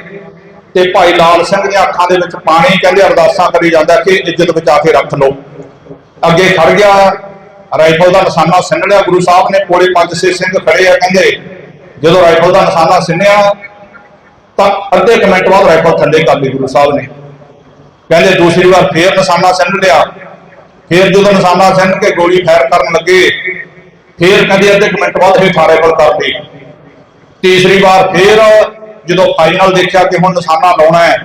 ਤੇ ਭਾਈ ਲਾਲ ਸਿੰਘ ਦੀਆਂ ਅੱਖਾਂ ਦੇ ਵਿੱਚ ਪਾਣੀ ਕਹਿੰਦੇ ਅਰਦਾਸਾਂ ਕਰੀ ਜਾਂਦਾ ਕਿ ਇੱਜ਼ਤ ਬਚਾ ਕੇ ਰੱਖ ਲਓ। ਅੱਗੇ ਖੜ ਗਿਆ ਰਾਈਫਲ ਦਾ ਨਿਸ਼ਾਨਾ ਸਿੰਨ ਲਿਆ, ਗੁਰੂ ਸਾਹਿਬ ਨੇ ਕੋਲੇ ਪੰਜ ਛੇ ਸਿੰਘ ਖੜੇ ਆ ਕਹਿੰਦੇ, ਜਦੋਂ ਰਾਈਫਲ ਦਾ ਨਿਸ਼ਾਨਾ ਸਿੰਨਿਆ, ਤਾਂ ਅੱਧੇ ਕੁ ਮਿੰਟ ਬਾਅਦ ਰਾਈਫਲ ਥੱਲੇ ਕਰ ਲਈ ਗੁਰੂ ਸਾਹਿਬ ਨੇ। ਕਹਿੰਦੇ, ਦੂਸਰੀ ਵਾਰ ਫੇਰ ਨਿਸ਼ਾਨਾ ਸਿੰਨ ਲਿਆ। ਫਿਰ ਜਦੋਂ ਨਿਸ਼ਾਨਾ ਸਿੰਨ ਕੇ ਗੋਲੀ ਫਾਇਰ ਕਰਨ ਲੱਗੇ, ਫਿਰ ਕਹਿੰਦੇ ਅੱਧੇ ਕੁ ਮਿੰਟ ਬਾਅਦ ਇਹ ਰਾਈਫਲ ਕਰ ਲਈ। ਤੀਸਰੀ ਵਾਰ ਫਿਰ ਜਦੋਂ ਫਾਈਨਲ ਦੇਖਿਆ ਕਿ ਹੁਣ ਨਿਸ਼ਾਨਾ ਲਾਉਣਾ ਹੈ,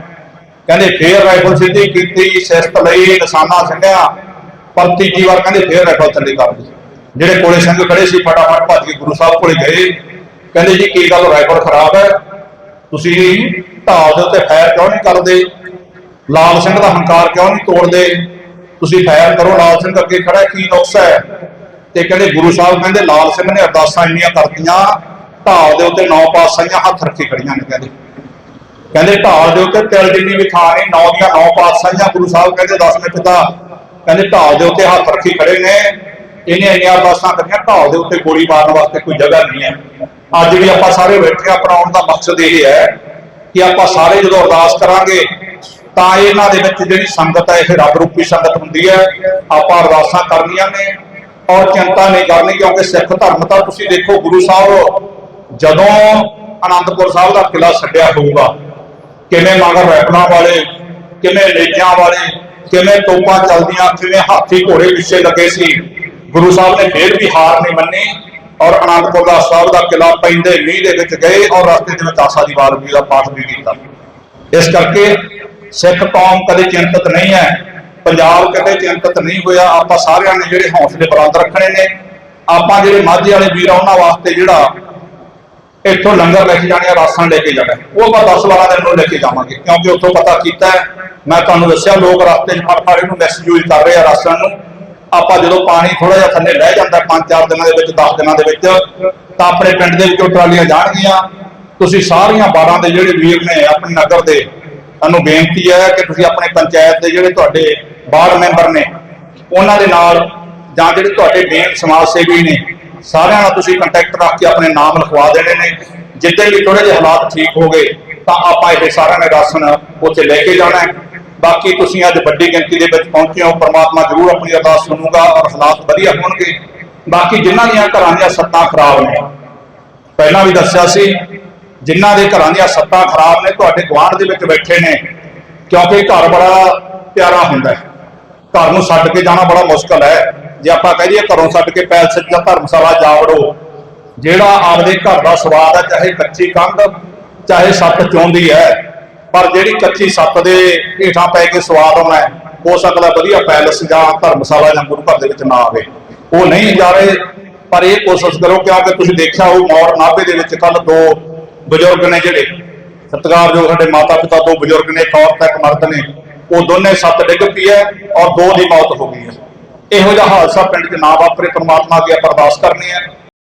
ਕਹਿੰਦੇ ਫੇਰ ਰਾਈਫਲ ਸਿੱਧੀ ਕੀਤੀ ਸਿਸਤ ਲਈ, ਨਿਸ਼ਾਨਾ ਸਿੰਨਿਆ ਪਰ ਤੀਜੀ ਵਾਰ ਕਹਿੰਦੇ ਫੇਰ ਰਾਈਫਲ ਥੱਲੇ ਕਰ ਲਈ ਜਿਹੜੇ ਕੋਲੇ ਸਿੰਘ ਖੜੇ ਸੀ, ਫਟਾਫਟ ਭੱਜ ਕੇ ਗੁਰੂ ਸਾਹਿਬ ਕੋਲੇ ਗਏ। ਕਹਿੰਦੇ ਜੀ, ਕੀ ਗੱਲ ਰਾਈਫਲ ਖਰਾਬ ਹੈ? ਤੁਸੀਂ ਢਾਲ ਦੇ ਉੱਤੇ ਫਾਇਰ ਕਿਉਂ ਨਹੀਂ ਕਰਦੇ? ਲਾਲ ਸਿੰਘ ਦਾ ਹੰਕਾਰ ਕਿਉਂ ਨਹੀਂ ਤੋੜਦੇ? ਤੁਸੀਂ ਫਾਇਰ ਕਰੋ ਲਾਲ ਸਿੰਘ ਅੱਗੇ ਖੜਾ ਕੀ ਨੁਕਸ ਹੈ? ਤੇ ਕਹਿੰਦੇ ਗੁਰੂ ਸਾਹਿਬ ਕਹਿੰਦੇ ਲਾਲ ਸਿੰਘ ਨੇ ਅਰਦਾਸਾਂ ਇੰਨੀਆਂ ਕਰਤੀਆਂ ਢਾਲ ਦੇ ਉੱਤੇ ਨੌ ਪਾਸਾਈਆਂ ਹੱਥ ਰੱਖੀ ਖੜੀਆਂ ਨੇ ਕਹਿੰਦੇ। ਕਹਿੰਦੇ ਢਾਲ ਦੇ ਉੱਤੇ ਤਿਲ ਜਿੰਨੀ ਵੀ ਥਾਂ ਨਹੀਂ ਨੌ ਦੀਆਂ ਨੌ ਪਾਤਸ਼ਾਹੀਆਂ ਗੁਰੂ ਸਾਹਿਬ ਕਹਿੰਦੇ 10 ਮਿੰਟ ਦਾ ਕਹਿੰਦੇ ਢਾਲ ਦੇ ਉੱਤੇ ਹੱਥ ਰੱਖੀ ਖੜੇ ਨੇ। ਇਹਨੇ ਇੰਨੀਆਂ ਅਰਦਾਸਾਂ ਕਰੀਆਂ ਢਾਲ ਦੇ ਉੱਤੇ ਗੋਲੀ ਮਾਰਨ ਵਾਸਤੇ ਕੋਈ ਜਗ੍ਹਾ ਨਹੀਂ ਹੈ। ਅੱਜ ਵੀ ਆਪਾਂ ਸਾਰੇ ਬੈਠੇ ਹਾਂ, ਆਪਣਾ ਦਾ ਮਕਸਦ ਇਹ ਹੈ ਕਿ ਆਪਾਂ ਸਾਰੇ ਜਦੋਂ ਅਰਦਾਸ ਕਰਾਂਗੇ ਤਾਂ ਇਹਨਾਂ ਦੇ ਵਿੱਚ ਜਿਹੜੀ ਸੰਗਤ ਹੈ, ਇਹ ਰੱਬ ਰੂਪੀ ਸੰਗਤ ਹੁੰਦੀ ਹੈ। ਆਪਾਂ ਅਰਦਾਸਾਂ ਕਰਨੀਆਂ ਨੇ ਔਰ ਚਿੰਤਾ ਨਹੀਂ ਕਰਨੀ ਕਿਉਂਕਿ ਸਿੱਖ ਧਰਮ ਤਾਂ ਤੁਸੀਂ ਦੇਖੋ ਗੁਰੂ ਸਾਹਿਬ, ਜਦੋਂ ਆਨੰਦਪੁਰ ਸਾਹਿਬ ਦਾ ਕਿਲਾ ਛੱਡਿਆ ਹੋਊਗਾ, ਕਿਵੇਂ ਮਗਰ ਰੈਫਲਾਂ ਵਾਲੇ, ਕਿਵੇਂ ਨੇਜਾਂ ਵਾਲੇ, ਕਿਵੇਂ ਤੋਪਾਂ ਚੱਲਦੀਆਂ, ਕਿਵੇਂ ਹਾਥੀ ਘੋੜੇ ਪਿੱਛੇ ਲੱਗੇ ਸੀ, ਗੁਰੂ ਸਾਹਿਬ ਨੇ ਫੇਰ ਵੀ ਹਾਰ ਨਹੀਂ ਮੰਨੀ ਔਰ ਆਨੰਦਪੁਰ ਦਾ ਸਾਹਿਬ ਦਾ ਕਿਲਾ ਪੈਂਦੇ ਮੀਂਹ ਦੇ ਵਿੱਚ ਗਏ ਔਰ ਰਸਤੇ ਦੇ ਵਿੱਚ ਆਸਾ ਦੀ ਵਾਰ ਦਾ ਪਾਠ ਵੀ ਕੀਤਾ। ਇਸ ਕਰਕੇ ਸਿੱਖ ਕੌਮ ਕਦੇ ਚਿੰਤਤ ਨਹੀਂ ਹੈ। ਪੰਜਾਬ ਕਦੇ ਚਿੰਤਤ ਨਹੀਂ ਹੋਇਆ। ਆਪਾਂ ਸਾਰਿਆਂ ਨੇ ਜਿਹੜੇ ਹੌਸਲੇ ਬੁਲੰਦ ਰੱਖਣੇ ਨੇ। ਆਪਾਂ ਜਿਹੜੇ ਮਾਝੇ ਵਾਲੇ ਵੀਰ ਆ, ਉਹਨਾਂ ਵਾਸਤੇ ਜਿਹੜਾ ਇੱਥੋਂ ਲੰਗਰ ਲੈ ਕੇ ਜਾਣੇ ਆ, ਰਾਸਾਂ ਲੈ ਕੇ ਜਾਣਾ। ਉਹ ਆਪਾਂ 10 12 ਦਿਨ ਨੂੰ ਲੈ ਕੇ ਜਾਵਾਂਗੇ। ਕਿਉਂਕਿ ਉੱਥੋਂ ਪਤਾ ਕੀਤਾ ਮੈਂ ਤੁਹਾਨੂੰ ਦੱਸਿਆ, ਲੋਕ ਰਸਤੇ 'ਚ ਫੜ ਫੜ ਇਹਨੂੰ ਮੈਸੇਜ ਯੂਜ਼ ਕਰ ਰਹੇ ਆ ਰਾਸ਼ਨ ਨੂੰ। ਆਪਾਂ ਜਦੋਂ ਪਾਣੀ ਥੋੜਾ ਜਿਹਾ ਥੱਲੇ ਰਹਿ ਜਾਂਦਾ 5-4 ਦਿਨਾਂ ਦੇ ਵਿੱਚ 10 ਦਿਨਾਂ ਦੇ ਵਿੱਚ, ਤਾਂ ਆਪਣੇ ਪਿੰਡ ਦੇ ਵਿੱਚੋਂ ਟਰਾਲੀਆਂ ਜਾਣਗੀਆਂ। ਤੁਸੀਂ ਸਾਰੀਆਂ ਬਾੜਾਂ ਦੇ ਜਿਹੜੇ ਵੀਰ ਨੇ ਆਪਣੇ ਨਗਰ ਦੇ ਤੁਹਾਨੂੰ ਬੇਨਤੀ ਹੈ ਕਿ ਤੁਸੀਂ ਆਪਣੇ ਪੰਚਾਇਤ ਦੇ ਜਿਹੜੇ ਤੁਹਾਡੇ ਵਾਰਡ ਮੈਂਬਰ ਨੇ, ਉਹਨਾਂ ਦੇ ਨਾਲ ਜਾਂ ਜਿਹੜੇ ਤੁਹਾਡੇ ਮੇਨ ਸਮਾਜ ਸੇਵੀ ਨੇ, ਸਾਰਿਆਂ ਨਾਲ ਤੁਸੀਂ ਕੰਟੈਕਟ ਰੱਖ ਕੇ ਆਪਣੇ ਨਾਮ ਲਿਖਵਾ ਦੇਣੇ ਨੇ। ਜਿੱਦਾਂ ਵੀ ਥੋੜੇ ਜਿਹੇ ਹਾਲਾਤ ਠੀਕ ਹੋ ਗਏ, ਤਾਂ ਆਪਾਂ ਇਹ ਸਾਰਿਆਂ ਨੇ ਰਾਸ਼ਨ ਉੱਥੇ ਲੈ ਕੇ ਜਾਣਾ ਹੈ। ਬਾਕੀ ਤੁਸੀਂ ਅੱਜ ਵੱਡੀ ਗਿਣਤੀ ਦੇ ਵਿੱਚ ਪਹੁੰਚੇ ਹੋ, ਪਰਮਾਤਮਾ ਜ਼ਰੂਰ ਆਪਣੀ ਅਰਦਾਸ ਸੁਣੂਗਾ ਔਰ ਹਾਲਾਤ ਵਧੀਆ ਹੋਣਗੇ। ਬਾਕੀ ਜਿਨ੍ਹਾਂ ਦੀਆਂ ਘਰਾਂ ਦੀਆਂ ਸੱਤਾਂ ਖਰਾਬ ਨੇ, ਪਹਿਲਾਂ ਵੀ ਦੱਸਿਆ ਸੀ ਜਿਨ੍ਹਾਂ ਦੇ ਘਰਾਂ ਦੀਆਂ ਸੱਤਾਂ ਖਰਾਬ ਨੇ, ਤੁਹਾਡੇ ਗੁਆਂਢ ਦੇ ਵਿੱਚ ਬੈਠੇ ਨੇ, ਕਿਉਂਕਿ ਘਰ ਬੜਾ ਪਿਆਰਾ ਹੁੰਦਾ ਹੈ। ਘਰ ਨੂੰ ਛੱਡ ਕੇ ਜਾਣਾ ਬੜਾ ਮੁਸ਼ਕਲ ਹੈ। ਜੇ ਆਪਾਂ ਕਹੀਏ ਘਰੋਂ ਛੱਡ ਕੇ ਪੈਲਸ ਜਾਂ ਧਰਮਸ਼ਾਲਾ ਜਾ ਵੜੋ, ਜਿਹੜਾ ਆਪਦੇ ਘਰ ਦਾ ਸਵਾਦ ਹੈ, ਚਾਹੇ ਕੱਚੀ ਕੰਧ, ਚਾਹੇ ਸੱਤ ਚੋਂਦੀ ਹੈ, ਪਰ ਜਿਹੜੀ ਕੱਚੀ ਸੱਤ ਦੇ ਹੇਠਾਂ ਪੈ ਕੇ ਸਵਾਦ ਆਉਣਾ ਹੋ ਸਕਦਾ ਵਧੀਆ ਪੈਲਸ ਜਾਂ ਧਰਮਸ਼ਾਲਾ ਜਾਂ ਗੁਰੂ ਘਰ ਦੇ ਵਿੱਚ ਨਾ ਆਵੇ। ਉਹ ਨਹੀਂ ਜਾਵੇ ਪਰ ਇਹ ਕੋਸ਼ਿਸ਼ ਕਰੋ ਕਿ ਕਿਉਂਕਿ ਤੁਸੀਂ ਦੇਖਿਆ ਉਹ ਮੌੜ ਨਾਭੇ ਦੇ ਵਿੱਚ ਕੱਲ ਦੋ ਬਜ਼ੁਰਗ ਨੇ ਜਿਹੜੇ ਸਤਿਕਾਰਯੋਗ ਸਾਡੇ ਮਾਤਾ ਪਿਤਾ ਦੋ ਬਜ਼ੁਰਗ ਨੇ, ਇੱਕ ਔਰਤ, ਇੱਕ ਮਰਦ ਨੇ, ਉਹ ਦੋਨੇ ਸੱਤ ਡਿੱਗ ਪਈ ਹੈ ਔਰ ਦੋ ਦੀ ਮੌਤ ਹੋ ਗਈ ਹੈ। ਇਹੋ ਜਿਹਾ ਹਾਦਸਾ ਪਿੰਡ 'ਚ ਨਾ ਵਾਪਰੇ, ਪਰਮਾਤਮਾ ਅੱਗੇ ਅਰਦਾਸ ਕਰਨੀ ਹੈ।